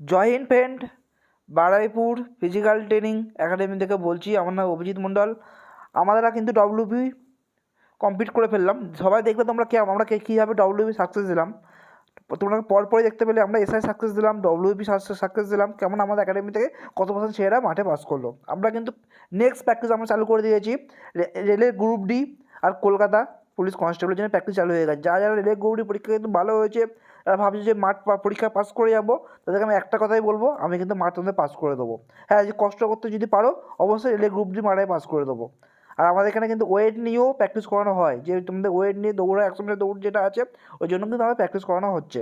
Jai Hind friend Baruipur physical training academy থেকে বলছি, আমার নাম অভিজিৎ মণ্ডল। আমরা কিন্তু ডব্লিউবি কমপ্লিট করে ফেললাম। সবাই দেখবে তোমরা কে, আমরা কে, কীভাবে ডব্লিউবি সাকসেস দিলাম। তোমরা পরপরই দেখতে পেলে, আমরা এসআই সাকসেস দিলাম ডব্লিউবি সাকসেস দিলাম। কেমন আমাদের একাডেমি থেকে কত পার্সেন্ট ছেলেরা মাঠে পাস করল। আমরা কিন্তু নেক্সট প্র্যাকটিস আমরা চালু করে দিয়েছি রেলের গ্রুপ ডি আর কলকাতা পুলিশ কনস্টেবলের জন্য প্র্যাকটিস চালু হয়ে গেছে। যারা যারা রেলের গ্রুপ ডি পরীক্ষা কিন্তু ভালো হয়েছে তারা ভাবছে যে মাঠ পরীক্ষা পাস করে যাব। তাদেরকে আমি একটা কথাই বলব, আমি কিন্তু মাঠ তোমাদের পাস করে দেবো। হ্যাঁ যে কষ্ট করতে যদি পারো, অবশ্যই রেলে গ্রুপ ডি মাঠে পাস করে দেবো। আর আমাদের এখানে কিন্তু ওয়েট নিয়েও প্র্যাকটিস করানো হয়। যে তোমাদের ওয়েট নিয়ে দৌড়া একশো মিটার দৌড় যেটা আছে, ওই জন্য কিন্তু আমাদের প্র্যাকটিস করানো হচ্ছে।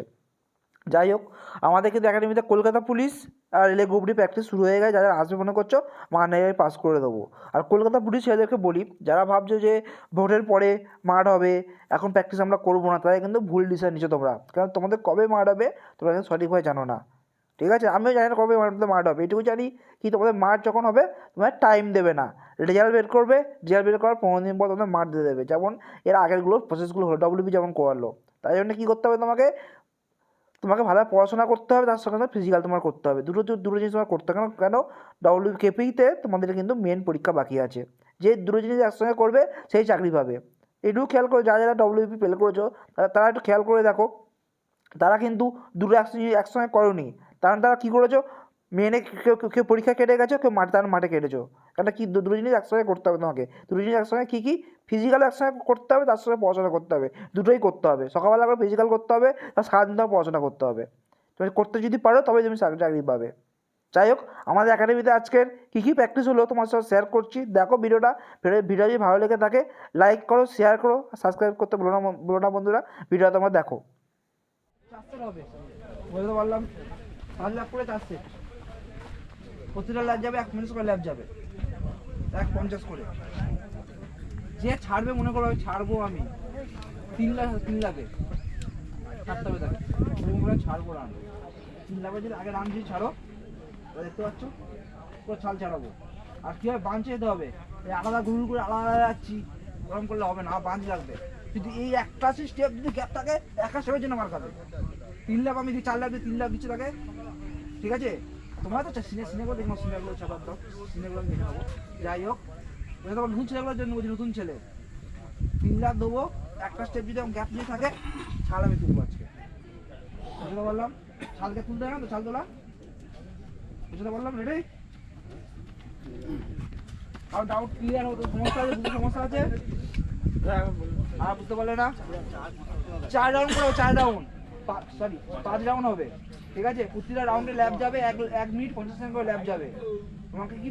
যাই হোক, আমাদের কিন্তু একাডেমিতে কলকাতা পুলিশ আর রেলের গ্রুপ ডি প্র্যাকটিস শুরু হয়ে গেছে। যারা আসবে মনে করছ মানে পাস করে দেবো। আর কলকাতা পুলিশ এদেরকে বলি, যারা ভাবছ যে ভোটের পরে মাঠ হবে, এখন প্র্যাকটিস আমরা করব না, তাদের কিন্তু ভুল ডিসিশন নিচ্ছ তোমরা। কারণ তোমাদের কবে মাঠ হবে, তোমরা কিন্তু সঠিকভাবে জানো না। ঠিক আছে? আমিও জানি না কবে মাঠে মাঠ হবে। এটুকু জানি কি তোমাদের মাঠ যখন হবে, তোমার টাইম দেবে না। রেজাল্ট বের করবে, রেজাল্ট বের করার পনেরো দিন পর তোমাদের মাঠ দিয়ে দেবে। যেমন এর আগেরগুলো প্রসেসগুলো হলো ডব্লিউবি যেমন করালো। তাই জন্য কী করতে হবে তোমাকে? তোমাকে ভালো পড়াশোনা করতে হবে, তার সঙ্গে ফিজিক্যাল তোমার করতে হবে। দুটো দুটো জিনিস তোমার করতে কেন কেন ডব্লিউ কেপিতে তোমাদের কিন্তু মেন পরীক্ষা বাকি আছে। যে দুটো জিনিস একসঙ্গে করবে, সেই চাকরি পাবে। এটুকু খেয়াল করে, যারা যারা ডব্লিউপি ফেল করেছ, তারা তারা একটু খেয়াল করে দেখো। তারা কিন্তু দুটো একসঙ্গে একসঙ্গে করনি। কারণ তারা কী করেছ? মেনে কেউ কেউ- কেউ পরীক্ষা কেটে গেছো, কেউ মাঠে তার মাঠে কেটেছো। কারণ কি দুটো জিনিস একসঙ্গে করতে হবে তোমাকে। দুটো জিনিস একসঙ্গে কী কী? ফিজিক্যাল একসঙ্গে করতে হবে, তার সঙ্গে পড়াশোনা করতে হবে। দুটোই করতে হবে। সকালবেলা করে ফিজিক্যাল করতে হবে আর সারাদিন তোমার পড়াশোনা করতে হবে। তুমি করতে যদি পারো তবে তুমি চাকরি পাবে। যাই হোক, আমাদের একাডেমিতে আজকের কী কী প্র্যাকটিস হলো তোমার সাথে শেয়ার করছি। দেখো ভিডিওটা, ভিডিও যদি ভালো লেগে থাকে লাইক করো শেয়ার করো সাবস্ক্রাইব করতে বলো না বলো না বন্ধুরা। ভিডিওটা তোমরা দেখো। বলতে পারলাম পাঁচ লাখ করে চারশে। প্রতিটা ল্যাব যাবে, এক মিনিট করে ল্যাব যাবে। এক পঞ্চাশ করে। যে ছাড়বে মনে করো আমি ছাড়বো আমি। তিন লাখ, তিন লাখে। ছাড়তে হবে ছাড়বো রান তিন লাখে যদি আগে রান যদি ছাড়ো দেখতে পাচ্ছ, পুরো ছাল ছাড়াবো। আর কীভাবে বাঞ্চে যেতে হবে? এই আলাদা গুরু করে আলাদা আলাদা যাচ্ছি। গরম করলে হবে না বাঞ্চ লাগবে। যদি এই একটা স্টেপ যদি গ্যাপ থাকে, একটা স্টেপের জন্য মার খাবে তিন লাখ আমি দিই, চার লাখ দিই, তিন লাখ দিচ্ছি তাকে। ঠিক আছে? তোমরা তো সিনে সিনে সিনেগুলো দেখো সিনেগুলো ছাপার তো সিনেগুলো আমি দেখে নেব যাই হোক ওটা তোমার নতুন ছেলেগুলোর জন্য বলছি নতুন ছেলে তিন লাখ দেবো একটা স্টেপ যদি গ্যাপ দিয়ে থাকে ছাল আমি তুলবো আজকে বুঝতে বললাম ছালকে তুলতে না তো ছাল তোলা বুঝতে বললাম রেডি আর ডাউট ক্লিয়ার হতো সমস্যা আছে সমস্যা আছে আর বুঝতে পারলে না চার রাউন্ড করে চার রাউন্ড সরি পাঁচ রাউন্ড হবে ঠিক আছে? প্রতিটা রাউন্ডে ল্যাব যাবে, এক এক মিনিট পঞ্চাশ সেকেন্ড করে ল্যাব যাবে। তোমাকে কি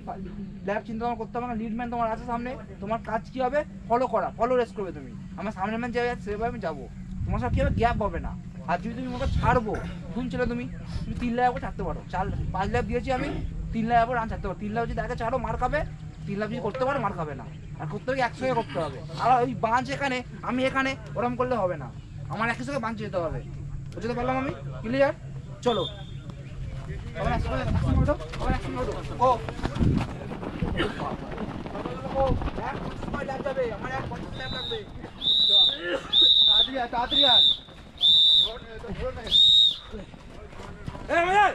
ল্যাব চিন্তা ভাবনা করতে হবে না লিডম্যান তোমার আছে সামনে, তোমার কাজ কি হবে? ফলো করা ফলো রেস করবে তুমি। আমার সামনে ম্যান যাবে সেভাবে আমি যাব। তোমার সাথে কি হবে গ্যাপ হবে না? আর যদি তুমি আমাকে ছাড়বো তুমি ছিল তুমি তুমি তিন লাখ ছাড়তে পারো। চার, পাঁচ লাখ দিয়েছি আমি, তিন লাখ রান ছাড়তে পারো। তিন লাখ যদি আগে ছাড়ো মার খাবে তিন লাখ যদি করতে পারো মার খাবে না। আর করতে হবে একসঙ্গে করতে হবে? আর ওই বাঁচ এখানে, আমি এখানে, ওরম করলে হবে না। আমার একই সঙ্গে বাঁচ যেতে হবে। বুঝতে পারলাম আমি? ক্লিয়ার চলো। আবার একসঙ্গে একসঙ্গে ওঠো, আবার একসঙ্গে ওঠো। ও। ও, এক ঘণ্টা সময় lag যাবে, আমার এক ঘণ্টা time লাগবে। তাড়াতাড়ি আয়, তাড়াতাড়ি আয়। এই, এই, এই,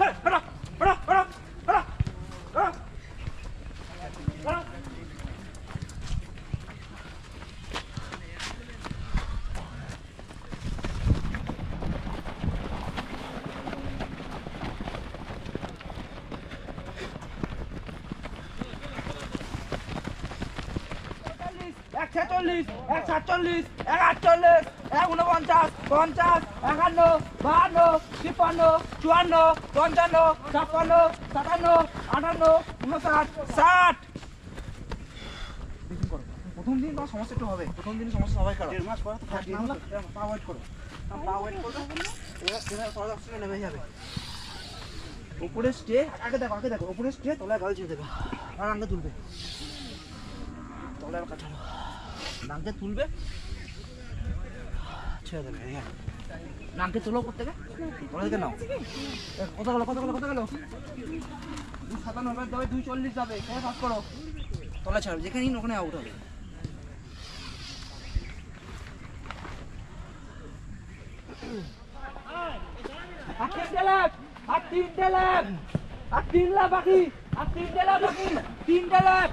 হেই, হাঁটো, হাঁটো, হাঁটো, হাঁটো, হাঁটো, হাঁটো। এক ছেচল্লিশ এক সাতচল্লিশ এক আটচল্লিশ এক উনপঞ্চাশ পঞ্চাশ একান্ন বাহান্ন তিপ্পান্ন চুয়ান্ন পঞ্চান্ন ছাপ্পান্ন সাতান্ন আটান্ন উনষাট ষাট। প্রথম দিন তোমার সমস্যা একটু হবে। প্রথম দিন সমস্যা সবাই খারাপ। দেড় মাস পরে তো পা ওয়েট করো। পা ওয়েট করো এবার অপশনে নেমে যাবে। উপরে স্টে আগে দেখো আগে দেখো। উপরে স্টে তলায় গাল ছেড়ে দেবে। আর আঙ্গে তুলবে। তলায় কাটানো নামকে তুলবে। ছেড়ে দেবে। নামকে তোলো করতে তোলা থেকে নাও। কত গেল কত গেল কত গেল? দুই সাতান্ন এবার যাবে দুই চল্লিশ যাবে, এখানে পাস করো। তলা ছাড়বে যেখানে নিন ওখানে আউট হবে। আর তিনটে ল্যাব আর তিন ল্যাব বাকি, আর তিনটে ল্যাব বাকি, তিনটে ল্যাব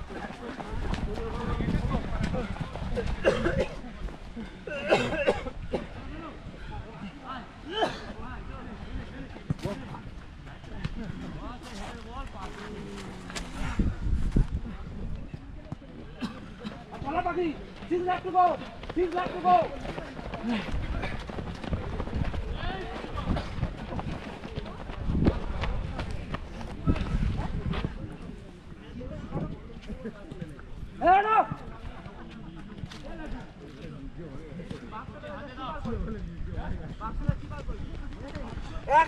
চলা বাকি তিন লাখ টু গো তিন lakh to go Hey, no! এক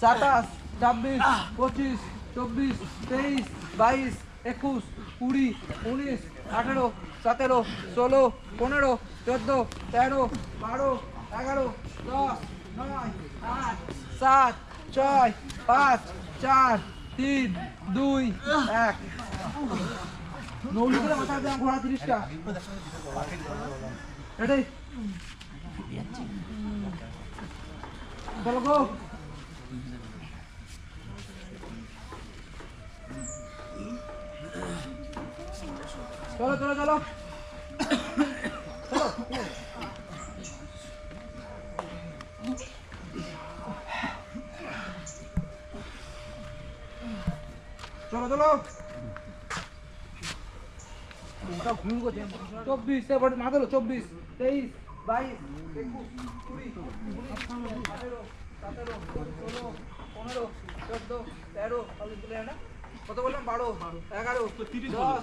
সাতাশ, ছাব্বিশ, পঁচিশ, চব্বিশ, তেইশ, বাইশ, একুশ, কুড়ি, উনিশ, আঠেরো, সতেরো, ষোলো, পনেরো, চোদ্দ, তেরো, বারো, এগারো, দশ, নয়, আট, সাত, ছয়, পাঁচ, চার, তিন, দুই, এক। রেডি? চলো গো। চলো চলো চলো। চলো চব্বিশ ধরো চব্বিশ, তেইশ, বাইশ, একুশ, কুড়ি, আঠেরো, সতেরো, ষোলো, পনেরো, চোদ্দ, তেরো কত বললাম? বারো, এগারো, দশ